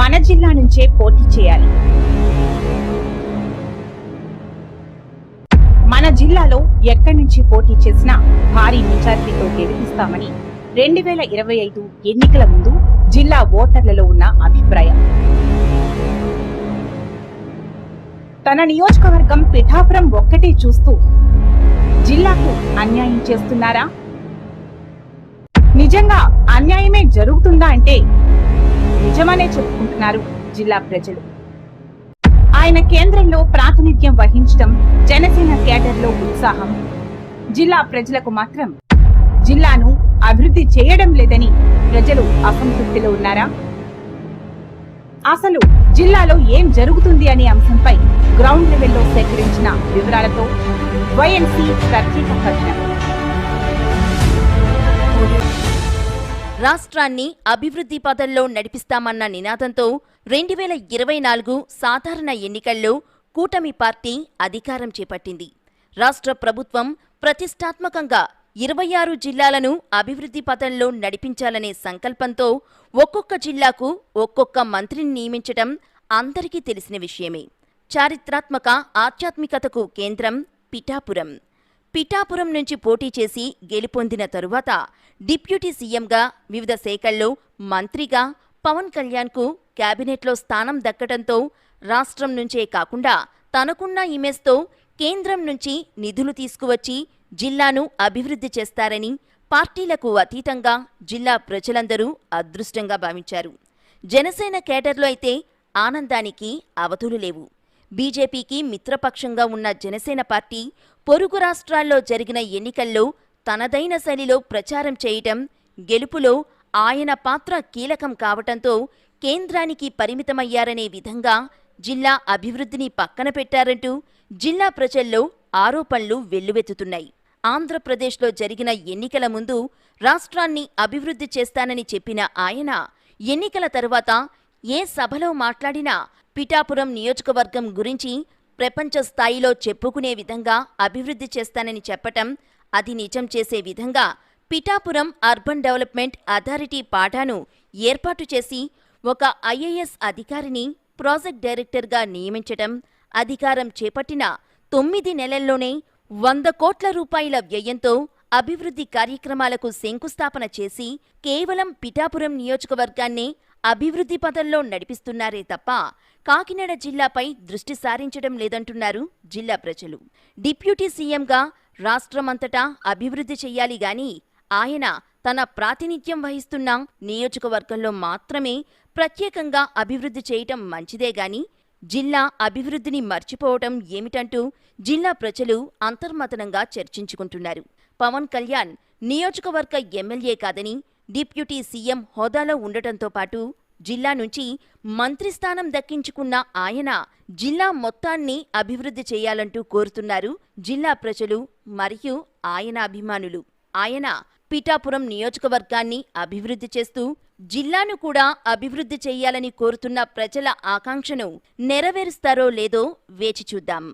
మన జిల్లా నుంచే పోటీ చేయాలి. మన జిల్లాలో ఎక్కడి నుంచి పోటీ చేసినా భారీ మెజార్టీతో గెలిపిస్తామని రెండు వేల ఇరవై ఐదు ఎన్నికల ముందు జిల్లా ఓటర్లలో ఉన్న అభిప్రాయం. తన నియోజకవర్గం పిఠాపురం ఒక్కటే చూస్తూ జిల్లాకు అన్యాయం చేస్తున్నారా? నిజంగా అన్యాయమే జరుగుతుందా అంటే నిజమనే చెప్పుకుంటున్నారు జిల్లా ప్రజలు. ఆయన కేంద్రంలో ప్రాతినిధ్యం వహించడం జనసేన కేడర్లో ఉత్సాహం. జిల్లా ప్రజలకు మాత్రం జిల్లాను అభివృద్ధి చేయడం లేదని ప్రజలు అసంతృప్తిలో ఉన్నారా? అసలు జిల్లాలో ఏం జరుగుతుంది అనే అంశంపై గ్రౌండ్ లెవెల్లో సేకరించిన వివరాలతో వైఎన్సీ ప్రత్యేక కథనం రాష్ట్రాన్ని అభివృద్ధి పథంలో నడిపిస్తామన్న నినాదంతో రెండు వేల ఇరవై నాలుగు సాధారణ ఎన్నికల్లో కూటమి పార్టీ అధికారం చేపట్టింది. రాష్ట్ర ప్రభుత్వం ప్రతిష్టాత్మకంగా ఇరవై ఆరు జిల్లాలను అభివృద్ధి పథంలో నడిపించాలనే సంకల్పంతో ఒక్కొక్క జిల్లాకు ఒక్కొక్క మంత్రిని నియమించటం అందరికీ తెలిసిన విషయమే. చారిత్రాత్మక ఆధ్యాత్మికతకు కేంద్రం పిఠాపురం. పిఠాపురం నుంచి పోటీ చేసి గెలుపొందిన తరువాత డిప్యూటీ సీఎంగా వివిధ శాఖల్లో మంత్రిగా పవన్ కళ్యాణ్కు కేబినెట్లో స్థానం దక్కడంతో రాష్ట్రం నుంచే కాకుండా తనకున్న ఇమేజ్తో కేంద్రం నుంచి నిధులు తీసుకువచ్చి జిల్లాను అభివృద్ధి చేస్తారని పార్టీలకు అతీతంగా జిల్లా ప్రజలందరూ అదృష్టంగా భావించారు. జనసేన కేటర్లో అయితే ఆనందానికి అవధులు లేవు. బీజేపీకి మిత్రపక్షంగా ఉన్న జనసేన పార్టీ పొరుగు రాష్ట్రాల్లో జరిగిన ఎన్నికల్లో తనదైన శైలిలో ప్రచారం చేయటం గెలుపులో ఆయన పాత్ర కీలకం కావటంతో కేంద్రానికి పరిమితమయ్యారనే విధంగా జిల్లా అభివృద్ధిని పక్కన పెట్టారంటూ జిల్లా ప్రజల్లో ఆరోపణలు వెల్లువెత్తుతున్నాయి. ఆంధ్రప్రదేశ్లో జరిగిన ఎన్నికల ముందు రాష్ట్రాన్ని అభివృద్ధి చేస్తానని చెప్పిన ఆయన ఎన్నికల తరువాత ఏ సభలో మాట్లాడినా పిఠాపురం నియోజకవర్గం గురించి ప్రపంచ స్థాయిలో చెప్పుకునే విధంగా అభివృద్ధి చేస్తానని చెప్పటం అది నిజం చేసే విధంగా పిఠాపురం అర్బన్ డెవలప్మెంట్ అథారిటీ పాఠాను ఏర్పాటు చేసి ఒక ఐఏఎస్ అధికారిని ప్రాజెక్ట్ డైరెక్టర్గా నియమించటం అధికారం చేపట్టిన తొమ్మిది నెలల్లోనే వంద కోట్ల రూపాయల వ్యయంతో అభివృద్ధి కార్యక్రమాలకు శంకుస్థాపన చేసి కేవలం పిఠాపురం నియోజకవర్గాన్నే అభివృద్ధి పథంలో నడిపిస్తున్నారే తప్ప కాకినాడ జిల్లాపై దృష్టి సారించడం లేదంటున్నారు జిల్లా ప్రజలు. డిప్యూటీ సీఎంగా రాష్ట్రమంతటా అభివృద్ధి చెయ్యాలి గాని ఆయన తన ప్రాతినిధ్యం వహిస్తున్న నియోజకవర్గంలో మాత్రమే ప్రత్యేకంగా అభివృద్ధి చేయటం మంచిదే గాని జిల్లా అభివృద్ధిని మర్చిపోవటం ఏమిటంటూ జిల్లా ప్రజలు అంతర్మతనంగా చర్చించుకుంటున్నారు. పవన్ కళ్యాణ్ నియోజకవర్గ ఎమ్మెల్యే కాదని డిప్యూటీ సీఎం హోదాలో ఉండటంతో పాటు జిల్లా నుంచి మంత్రి స్థానం దక్కించుకున్న ఆయన జిల్లా మొత్తాన్ని అభివృద్ధి చేయాలంటూ కోరుతున్నారు జిల్లా ప్రజలు మరియు ఆయన అభిమానులు. ఆయన పిఠాపురం నియోజకవర్గాన్ని అభివృద్ధి చేస్తూ జిల్లాను కూడా అభివృద్ధి చేయాలని కోరుతున్న ప్రజల ఆకాంక్షను నెరవేరుస్తారో లేదో వేచి చూద్దాం.